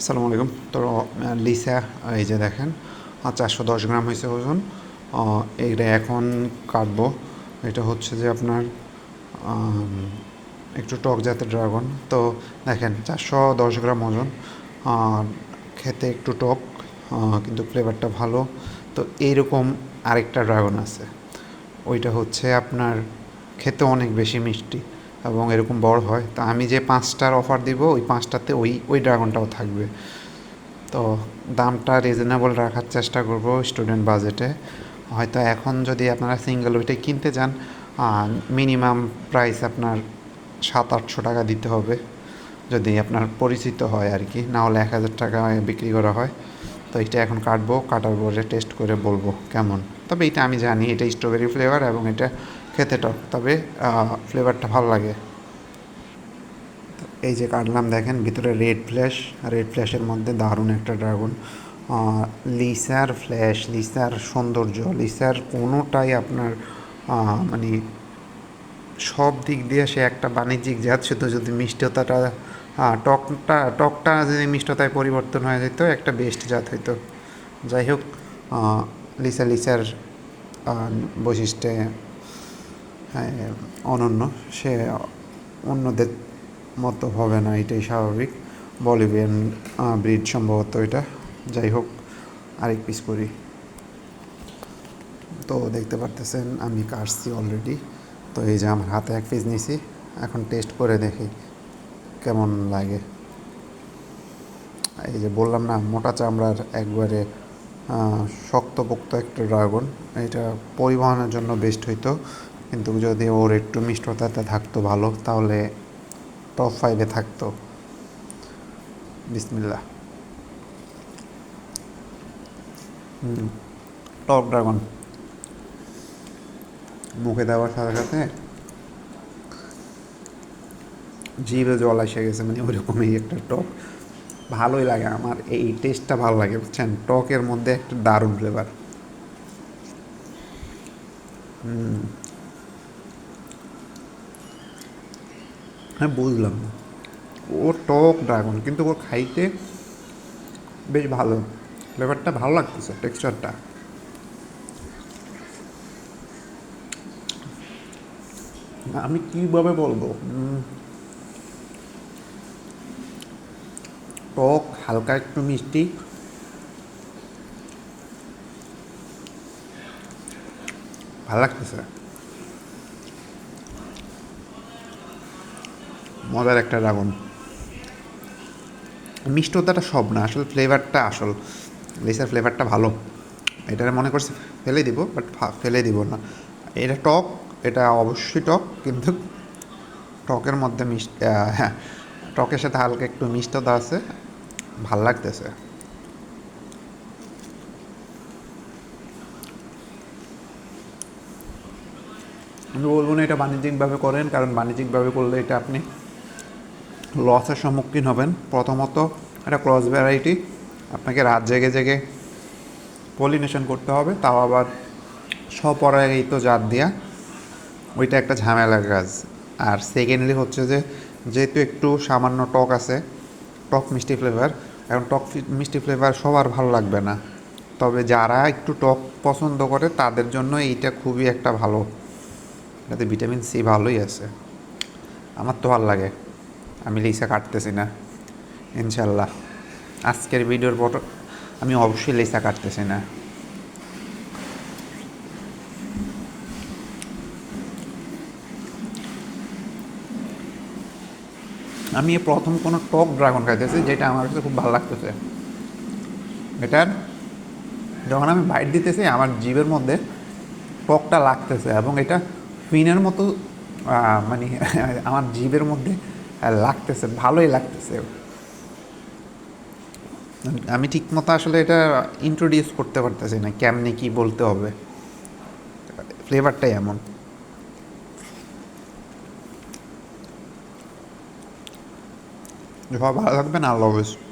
আসসালামু আলাইকুম। তো লিসা, এই যে দেখেন চারশো দশ গ্রাম হয়েছে ওজন। এইটা এখন কাটবো। এটা হচ্ছে যে আপনার একটু টক জাতের ড্রাগন। তো, দেখেন, চারশো দশ গ্রাম ওজন। খেতে একটু টক কিন্তু ফ্লেভারটা ভালো। তো, এইরকম আরেকটা ড্রাগন আছে। ওইটা হচ্ছে আপনার খেতে অনেক বেশি মিষ্টি। এবং এরকম বড় হয়, তা আমি যে পাঁচটার অফার দিব, ওই পাঁচটাতে ওই ওই ড্রাগনটাও থাকবে। তো দামটা রিজনেবল রাখার চেষ্টা করব স্টুডেন্ট বাজেটে হয়তো এখন যদি আপনারা সিঙ্গেল ওইটা কিনতে যান মিনিমাম প্রাইস আপনার সাত, আটশো টাকা দিতে হবে। যদি আপনার পরিচিত হয় আর কি না হলে এক হাজার টাকা বিক্রি করা হয়। তো এটা এখন কাটবো, কাটার পরে টেস্ট করে বলব কেমন। তবে এটা আমি জানি, এটা স্ট্রবেরি ফ্লেভার এবং এটা খেতে টক, তবে ফ্লেভারটা ভালো লাগে। এই যে কাটলাম, দেখেন, ভিতরে রেড ফ্ল্যাশ রেড ফ্ল্যাশের মধ্যে দারুণ একটা ড্রাগন লিসার ফ্ল্যাশ লিসার সৌন্দর্য, লিসার কোনোটাই আপনার মানে সব দিক দিয়ে সে একটা বাণিজ্যিক জাত, শুধু যদি মিষ্টতাটা টকটা টকটা যদি মিষ্টতায় পরিবর্তন হয়ে যেত, একটা বেস্ট জাত হইতো। যাই হোক লিসা, লিসার বৈশিষ্ট্যে অনন্য। সে অন্যদের মতো হবে না, এটাই স্বাভাবিক। বলিভিয়ান ব্রিড সম্ভবত এটা। যাই হোক, আরেক পিস করি। তো দেখতে পারতেছেন, আমি কাটছি অলরেডি তো এই যে আমার হাতে এক পিস নিছি। এখন টেস্ট করে দেখি কেমন লাগে। এই যে বললাম না, মোটা চামড়ার একবারে শক্তপোক্ত একটা ড্রাগন এটা পরিবহনের জন্য বেস্ট হইতো। কিন্তু যদি ওর একটু মিষ্টতাটা থাকতো ভালো, তাহলে টপ ফাইভে থাকতো। বিসমিল্লা হুম টপ ড্রাগন মুখে দেওয়ার সাথে সাথে জিভে জল এসে গেছে মানে ওইরকমই একটা টক। ভালোই লাগে আমার, এই টেস্টটা ভালো লাগে, বুঝছেন? টকের মধ্যে একটা দারুণ ফ্লেভার হ্যাঁ বুঝলাম। না ও টক ড্রাগন, কিন্তু ওর খাইতে বেশ ভালো। ফ্লেভারটা ভালো লাগতেছে, টেক্সচারটা। আমি কীভাবে বলব? টক, হালকা একটু মিষ্টি। ভালো লাগতেছে। মজার একটা ড্রাগন। মিষ্টতাটা সব না, আসলে ফ্লেভারটা আসল। লেসার ফ্লেভারটা ভালো। এটা মনে করছি ফেলে দিব বাট ফেলে দিব না। এটা টক, এটা অবশ্যই টক, কিন্তু টকের মধ্যে মিষ্ট হ্যাঁ টকের সাথে হালকা একটু মিষ্টতা আছে, ভালো লাগতেছে। আমি বলব না এটা বাণিজ্যিকভাবে করেন, কারণ বাণিজ্যিকভাবে করলে এটা আপনি লসের সম্মুখীন হবেন। প্রথমত এটা ক্রস ভ্যারাইটি আপনাকে রাত জেগে জেগে পলিনেশন করতে হবে, তাও আবার স্বপরাগিত জাত দেওয়া ওইটা একটা ঝামেলার কাজ আর সেকেন্ডলি হচ্ছে যে, যেহেতু একটু সামান্য টক আছে, টক মিষ্টি ফ্লেভার এখন টক মিষ্টি ফ্লেভার সবার ভালো লাগবে না। তবে যারা একটু টক পছন্দ করে, তাদের জন্য এইটা খুবই একটা ভালো। এটাতে ভিটামিন সি ভালোই আছে। আমার তো ভালো লাগে। আমি লিসা কাটতেছি না, ইনশাল্লাহ। আজকের ভিডিওর পর আমি অবশ্যই লিসা কাটতেছি না। আমি প্রথম কোনো টক ড্রাগন খাইতেছি, যেটা আমার কাছে খুব ভালো লাগতেছে। এটার যখন আমি বাইট দিতেছি, আমার জিভের মধ্যে টকটা লাগতেছে এবং এটা ফিনের মতো মানে আমার জিভের মধ্যে লাগতেছে, ভালোই লাগতেছে। আমি ঠিক মতো আসলে এটা ইন্ট্রোডিউস করতে পারতেছি না, কেমনে কি বলতে হবে। ফ্লেভারটাই এমন। সবাই ভালো থাকবেন, আল্লাহ হাফেজ।